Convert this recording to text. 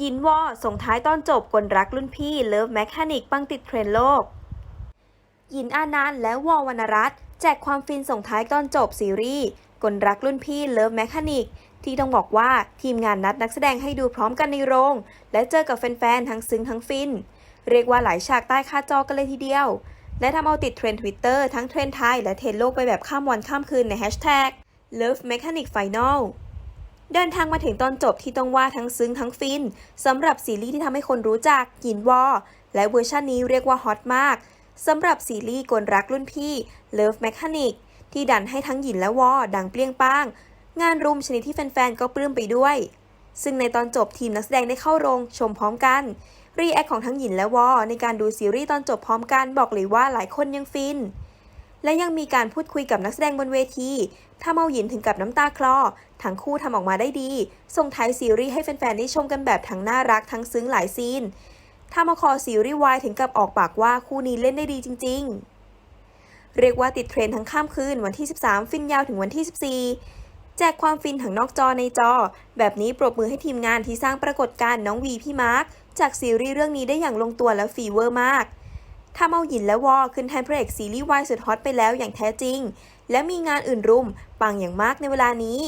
ยินวอส่งท้ายตอนจบกลรักรุ่นพี่เลิฟแมค h านิกปังติดเทรนโลก ยินอานันต์และวอวรรณรัตน์แจกความฟินส่งท้ายตอนจบซีรีส์กลรักรุ่นพี่เลิฟแมค h านิกที่ต้องบอกว่าทีมงานนัดนักแสดงให้ดูพร้อมกันในโรง และเจอกับแฟนๆทั้งซึ้งทั้งฟิน เรียกว่าหลายฉากใต้คาจอกันเลยทีเดียว และทำเอาติดเทรนด์ทวิตเตอร์ทั้งเทรนด์ไทยและเทรนด์โลกไปแบบข้ามวันข้ามคืนในแฮชแท็ก Love Mechanic Final เดินทางมาถึงตอนจบที่ต้องว่าทั้งซึ้งทั้งฟินสำหรับซีรีส์ที่ทำให้คนรู้จักหยินวอ และเวอร์ชันนี้เรียกว่าฮอตมากสำหรับซีรีส์กลรักรุ่นพี่ Love Mechanic ที่ดันให้ทั้งหยินและวอดังเปรี้ยงป้าง งานรุมชนิดที่แฟนๆ ก็ปลื้มไปด้วย ซึ่งในตอนจบทีมนักแสดงได้เข้าโรงชมพร้อมกันรีแอคของทั้งหยินและวอในการดูซีรีส์ตอนจบพร้อมกันบอกเลยว่าหลายคนยังฟิน และยังมีการพูดคุยกับนักแสดงบนเวทีทำเอาหยินถึงกับน้ำตาคลอ ทั้งคู่ทำออกมาได้ดี ส่งท้ายซีรีส์ให้แฟนๆ ได้ชมกันแบบทั้งน่ารักทั้งซึ้งหลายซีนทำเอาคอซีรีส์วายถึงกับออกปากว่าคู่นี้เล่นได้ดีจริง ๆ เรียกว่าติดเทรนทั้งข้ามคืนวันที่ 13 ฟินยาวถึงวันที่ 14 แจกความฟินทั้งนอกจอในจอ แบบนี้ปรบมือให้ทีมงานที่สร้างปรากฏการณ์น้องวีพี่มาร์คจากซีรีส์เรื่องนี้ได้อย่างลงตัวและฟีเวอร์มาก ทำเอาหยินและวอขึ้นแทนพระเอกซีรีส์วายสุดฮอตไปแล้วอย่างแท้จริง และมีงานอื่นรุมปังอย่างมากในเวลานี้